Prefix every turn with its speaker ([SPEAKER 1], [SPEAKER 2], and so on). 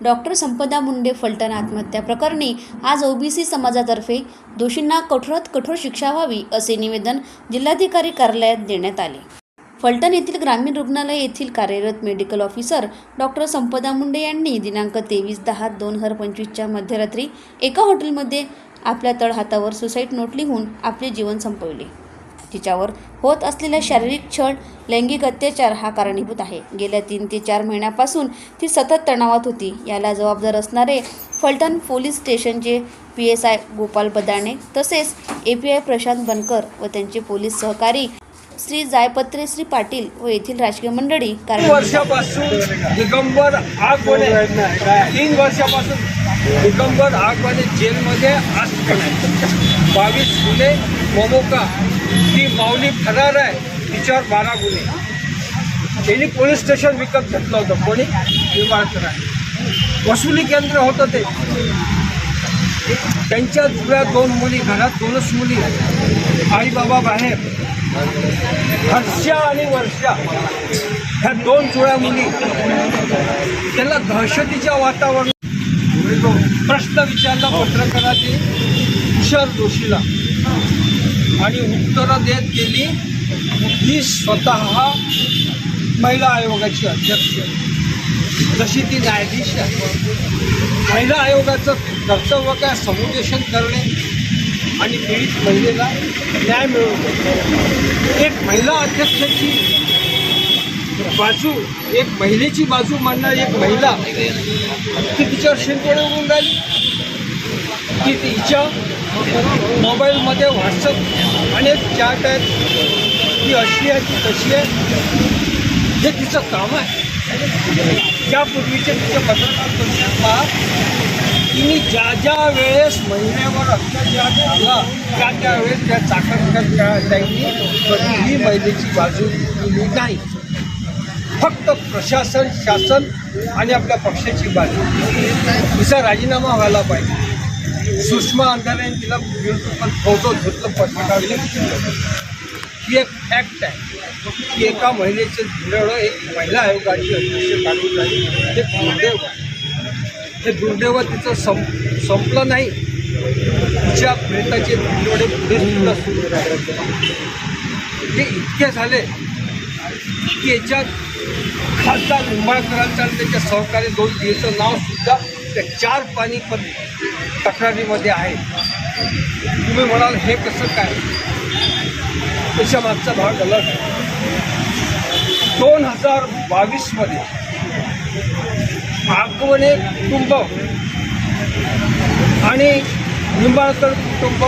[SPEAKER 1] Doctor Sampada Munde Phaltan आत्महत्या प्रकरणी आज ओबीसी समाजातर्फे दोषींना कठोरात कठोर शिक्षा व्हावी असे निवेदन जिल्हाधिकारी कार्यालयात देण्यात आले. फलटण येथील ग्रामीण रुग्णालय येथील कार्यरत medical officer doctor Sampada Munde यांनी दिनांक तेवीस दहा दोन हजार पंचवीसच्या मध्यरात्री एका हॉटेलमध्ये आपल्या तळहातावर सुसाईड नोट लिहून आपले जीवन संपवले. तिच्यावर होत असलेला शारीरिक छळ लैंगिक अत्याचार हा कारणीभूत आहे. गेल्या तीन ते चार महिन्यापासून ती सतत तणावात होती. याला जबाबदार असणारे फलटण पोलीस स्टेशनचे P S I Gopal Badane तसेच A P I Prashant Bankar व त्यांचे पोलीस सहकारी श्री जायपत्रे श्री पाटील व येथील राजकीय मंडळी कारण
[SPEAKER 2] वर्षापासून दिगंबर आगवणे तीन वर्षापासून दिगंबर आगवणे जेलमध्ये असतो बावीस गुन्हे मोमोका ती माऊली फरार आहे. तिच्यावर बारा गुन्हे. त्यांनी पोलीस स्टेशन विकत घेतलं होतं. कोणी? निंबाळकर आहे वसुली केंद्र होतं ते. त्यांच्या जुळ्या दोन मुली घरात दोनच मुली. आई बाबा बाहेर. हर्षा आणि वर्षा ह्या दोन जुळ्या मुली. त्यांना दहशतीच्या वातावरण प्रश्न विचारला पत्रकाराने. तुषार जोशीला आणि उत्तरं देत गेली. ही स्वतः महिला आयोगाची अध्यक्ष. जशी ती न्यायाधीश आहे. महिला आयोगाचं कर्तव्य काय? समुदेशन करणे आणि पीडित महिलेला न्याय मिळवणे एक महिला अध्यक्षाची बाजू एक महिलेची बाजू मांडणारी एक महिला ती तिच्यावर शिंतोडे उडून राहिली. की तिच्या मोबाईलमध्ये व्हॉट्सअप अनेक चॅट आहेत. ती अशी आहे ती तशी आहे. हे तिचं काम आहे. त्यापूर्वीचे तिचे पत्रकार परिषद पहा. तिने ज्या ज्या वेळेस महिन्यावर अत्याचार झाला त्या त्यावेळेस त्या चाकरकर त्या त्यांनी कधीही महिलेची बाजू दिली नाही. फक्त प्रशासन शासन आणि आपल्या पक्षाची बाजू. तिचा राजीनामा व्हायला पाहिजे. सुषमा अंधारेने तिला फोटो धुतलं पत्रकाराने ही एक फॅक्ट आहे. की एका महिलेचे दुर्दैव एक महिला आयोगाची अध्यक्ष काढून झाली हे दुर्दैव आहे. हे दुर्दैव तिचं सं संपलं नाही. तिच्या प्रेताचे डोळे पुढे सुद्धा सुरू राहिले हे इतके झाले की याच्यात खासदार निंबाळकरांचं आणि त्याच्या सहकारी दोन दिवसाचं नाव सुद्धा त्या चार पाणीपत तक्रारीमध्ये आहे. तुम्ही म्हणाल हे कसं काय? त्याच्या मागचा भाग अलग दोन हजार बावीसमध्ये आगवणे कुटुंब आणि निंबाळकर कुटुंब